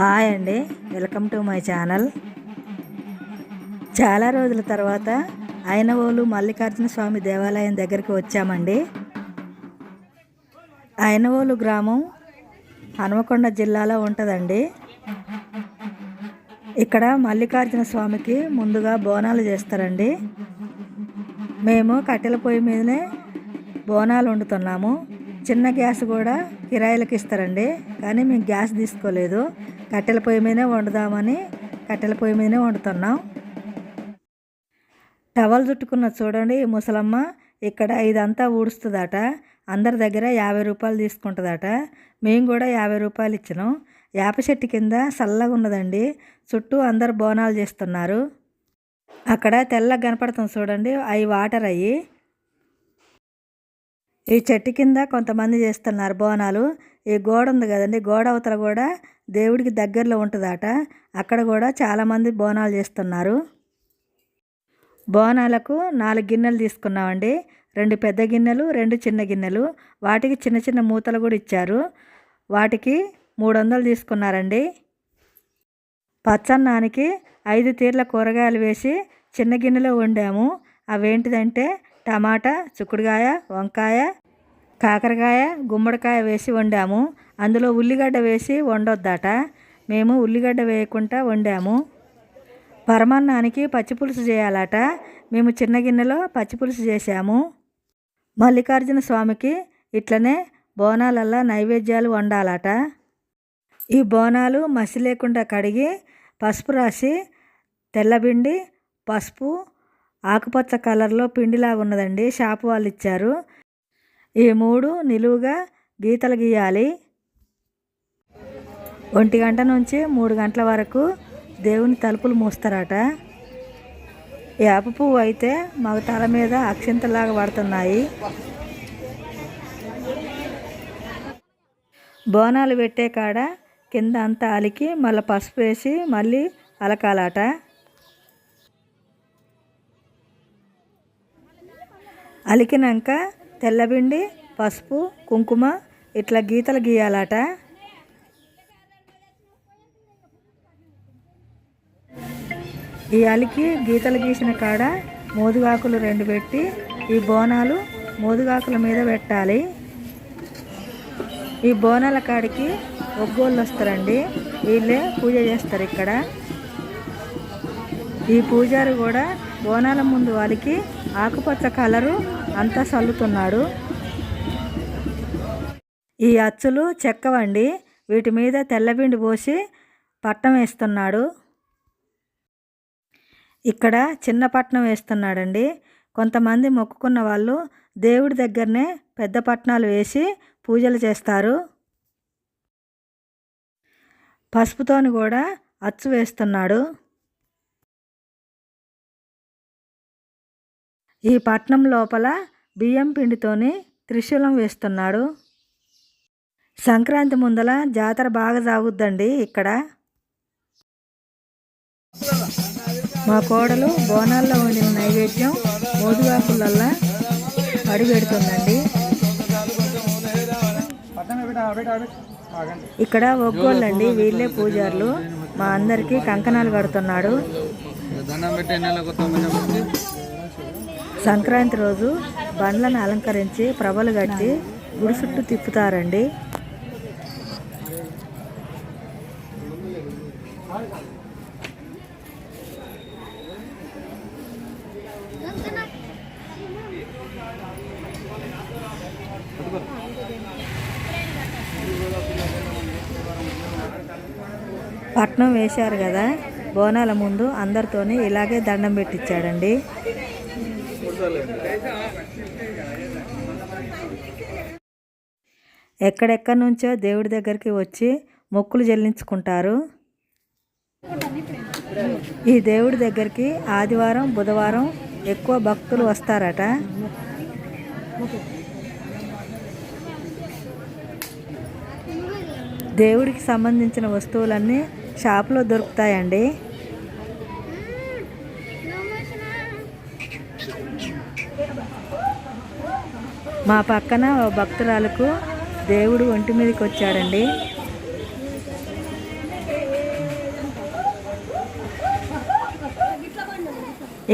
Hi అండి. Welcome to my channel. చాలా రోజుల తర్వాత అయినవోలు మల్లికార్జున స్వామి దేవాలయం దగ్గరికి వచ్చామండి. అయినవోలు గ్రామం హనుమకొండ జిల్లాలో ఉంటుందండి. ఇక్కడ మల్లికార్జున స్వామికి ముందుగా బోనాలు చేస్తారండి. మేము కట్టెల పొయ్యి మీదనే బోనాలు వండుతున్నాము. చిన్న గ్యాస్ కూడా కిరాయిలకు ఇస్తారండి. కానీ మేము గ్యాస్ తీసుకోలేదు. కట్టెల పొయ్యి మీదనే వండుదామని కట్టెల పొయ్యి మీదనే వండుతున్నాం. టవల్ చుట్టుకున్న చూడండి ముసలమ్మ. ఇక్కడ ఇదంతా ఊడుస్తుందట. అందరి దగ్గర యాభై రూపాయలు తీసుకుంటుందట. మేము కూడా యాభై రూపాయలు ఇచ్చినాం. వేప చెట్టు కింద చల్లగా ఉన్నదండి. చుట్టూ అందరు బోనాలు చేస్తున్నారు. అక్కడ తెల్లగా కనపడుతుంది చూడండి. అవి వాటర్ అయ్యి ఈ చెట్టు కింద కొంతమంది చేస్తున్నారు బోనాలు. ఈ గోడ ఉంది కదండి గోడ అవతల కూడా దేవుడికి దగ్గరలో ఉంటుందట. అక్కడ కూడా చాలామంది బోనాలు చేస్తున్నారు. బోనాలకు నాలుగు గిన్నెలు తీసుకున్నామండి. రెండు పెద్ద గిన్నెలు రెండు చిన్న గిన్నెలు. వాటికి చిన్న చిన్న మూతలు కూడా ఇచ్చారు. వాటికి మూడు వందలు తీసుకున్నారండి. పచ్చన్నానికి ఐదు తీర్ల కూరగాయలు వేసి చిన్న గిన్నెలో వండాము. అవేంటిదంటే టమాటా చిక్కుడుకాయ వంకాయ కాకరకాయ గుమ్మడికాయ వేసి వండాము. అందులో ఉల్లిగడ్డ వేసి వండొద్దట. మేము ఉల్లిగడ్డ వేయకుండా వండాము. పరమాన్నానికి పచ్చిపులుసు చేయాలట. మేము చిన్న గిన్నెలో పచ్చిపులుసు చేశాము. మల్లికార్జున స్వామికి ఇట్లనే బోనాలల్లా నైవేద్యాలు వండాలట. ఈ బోనాలు మసి లేకుండా కడిగి పసుపు రాసి తెల్లబిండి పసుపు ఆకుపచ్చ కలర్లో పిండిలాగా ఉన్నదండి. షాపు వాళ్ళు ఇచ్చారు ఈ మూడు నిలువుగా గీతలు గీయాలి. ఒంటి గంట నుంచి మూడు గంటల వరకు దేవుని తలుపులు మూస్తారట. వేప పువ్వు అయితే మగ తల మీద అక్షింతలాగా పడుతున్నాయి. బోనాలు పెట్టే కాడ కింద అంతా అలికి మళ్ళీ పసుపు వేసి మళ్ళీ అలకాలట. అలికినాక తెల్లబిండి పసుపు కుంకుమ ఇట్లా గీతలు గీయాలట. ఈ అలికి గీతలు గీసిన కాడ మోదుగాకులు రెండు పెట్టి ఈ బోనాలు మోదుగాకుల మీద పెట్టాలి. ఈ బోనాల కాడికి ఒగ్గోళ్ళు వస్తారండి. వీళ్ళే పూజ చేస్తారు ఇక్కడ. ఈ పూజారి కూడా బోనాల ముందు వాళ్ళకి ఆకుపచ్చ కలరు అంతా చల్లుతున్నాడు. ఈ అచ్చులు చెక్కవండి. వీటి మీద తెల్లబిండి పోసి పట్టం వేస్తున్నాడు. ఇక్కడ చిన్న పట్నం వేస్తున్నాడండి. కొంతమంది మొక్కుకున్న వాళ్ళు దేవుడి దగ్గరనే పెద్ద పట్నాలు వేసి పూజలు చేస్తారు. పసుపుతోని కూడా అచ్చు వేస్తున్నాడు. ఈ పట్నం లోపల బియ్యం పిండితోనే త్రిశూలం వేస్తున్నాడు. సంక్రాంతి ముందల జాతర బాగా సాగుద్దండి ఇక్కడ. మా కోడలు బోనాల్లో వండిన నైవేద్యం మోదుగాకులల్లా అడిగెడుతుందండి. ఇక్కడ ఒక్కోళ్ళండి వీళ్ళే పూజారులు. మా అందరికీ కంకణాలు కడుతున్నాడు. సంక్రాంతి రోజు బండ్లను అలంకరించి ప్రభలు కట్టి గుడి చుట్టూ తిప్పుతారండి. పట్నం వేశారు కదా బోనాల ముందు అందరితోని ఇలాగే దండం పెట్టించాడండి. ఎక్కడెక్కడి నుంచో దేవుడి దగ్గరికి వచ్చి మొక్కులు చెల్లించుకుంటారు. ఈ దేవుడి దగ్గరికి ఆదివారం బుధవారం ఎక్కువ భక్తులు వస్తారట. దేవుడికి సంబంధించిన వస్తువులన్నీ షాప్లో దొరుకుతాయండి. మా పక్కన భక్తురాలకు దేవుడు ఒంటి మీదకి వచ్చాడండి.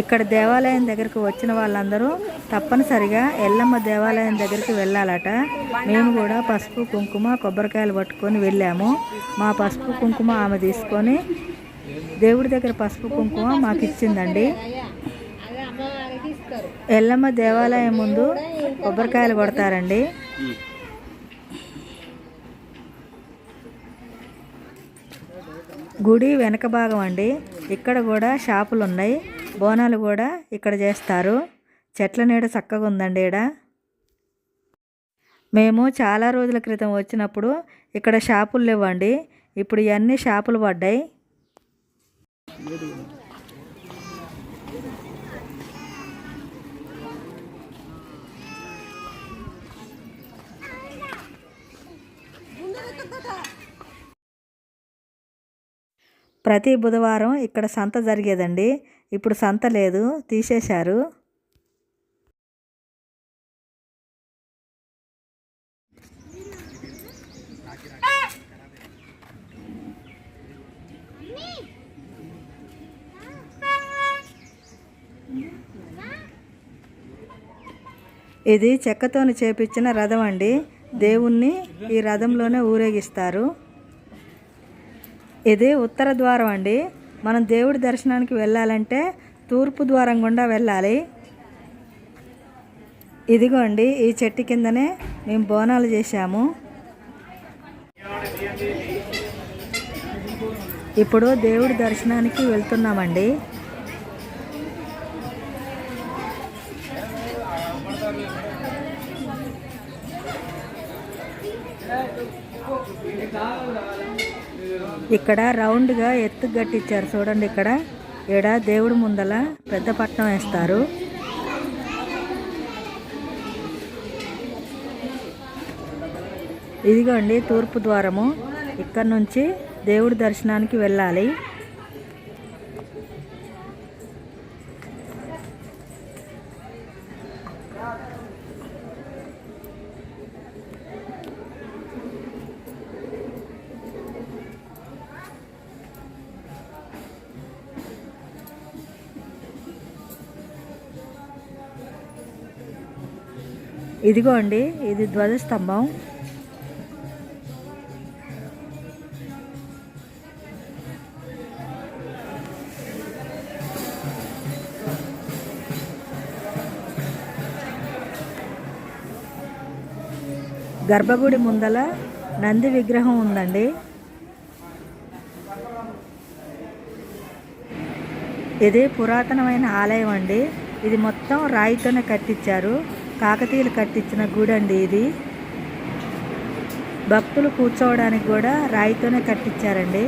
ఇక్కడ దేవాలయం దగ్గరకు వచ్చిన వాళ్ళందరూ తప్పనిసరిగా ఎల్లమ్మ దేవాలయం దగ్గరికి వెళ్ళాలట. మేము కూడా పసుపు కుంకుమ కొబ్బరికాయలు పట్టుకొని వెళ్ళాము. మా పసుపు కుంకుమ ఆమె తీసుకొని దేవుడి దగ్గర పసుపు కుంకుమ మాకు ఇచ్చిందండి ఎల్లమ్మ దేవాలయం ముందు కొబ్బరికాయలు కొడతారండి. గుడి వెనక భాగం అండి. ఇక్కడ కూడా షాపులు ఉన్నాయి. బోనాలు కూడా ఇక్కడ చేస్తారు. చెట్ల నీడ చక్కగా ఉందండి ఈడ. మేము చాలా రోజుల క్రితం వచ్చినప్పుడు ఇక్కడ షాపులు లేవండి. ఇప్పుడు ఇవన్నీ షాపులు పడ్డాయి. ప్రతి బుధవారం ఇక్కడ సంత జరిగేదండి. ఇప్పుడు సంత లేదు. తీసేశారు. ఇది చెక్కతోని చేపించిన రథం అండి. దేవుణ్ణి ఈ రథంలోనే ఊరేగిస్తారు. ఇది ఉత్తర ద్వారం అండి. మనం దేవుడి దర్శనానికి వెళ్ళాలంటే తూర్పు ద్వారం గుండా వెళ్ళాలి. ఇదిగోండి ఈ చెట్టు కిందనే మేము బోనాలు చేశాము. ఇప్పుడు దేవుడి దర్శనానికి వెళ్తున్నామండి. ఇక్కడ రౌండ్గా ఎత్తు గట్టిచ్చారు. చూడండి ఇక్కడ. ఈడ దేవుడి ముందల పెద్ద పట్నం వేస్తారు. ఇదిగోండి తూర్పు ద్వారము. ఇక్కడ నుంచి దేవుడి దర్శనానికి వెళ్ళాలి. ఇదిగో అండి ఇది ధ్వజస్తంభం గర్భగుడి ముందల నంది విగ్రహం ఉందండి. ఇది పురాతనమైన ఆలయం అండి. ఇది మొత్తం రాయితోనే కట్టించారు. కాకతీయులు కట్టించిన గుడి అండి ఇది. భక్తులు కూర్చోవడానికి కూడా రాయితోనే కట్టించారండి.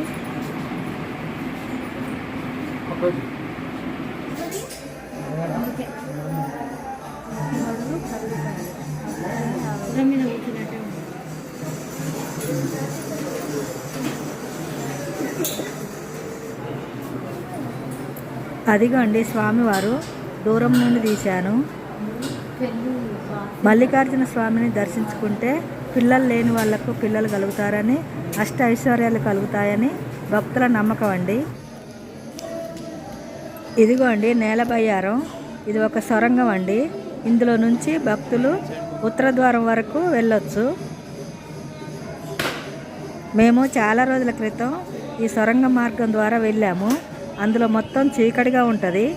అదిగోండి స్వామివారు దూరం నుండి తీశాను. మల్లికార్జున స్వామిని దర్శించుకుంటే పిల్లలు లేని వాళ్ళకు పిల్లలు కలుగుతారని అష్ట ఐశ్వర్యాలు కలుగుతాయని భక్తుల నమ్మకం అండి. ఇదిగో అండి నేలబయ్యారం ఇది ఒక సొరంగం అండి. ఇందులో నుంచి భక్తులు ఉత్తర ద్వారం వరకు వెళ్ళొచ్చు. మేము చాలా రోజుల క్రితం ఈ సొరంగ మార్గం ద్వారా వెళ్ళాము. అందులో మొత్తం చీకటిగా ఉంటుంది.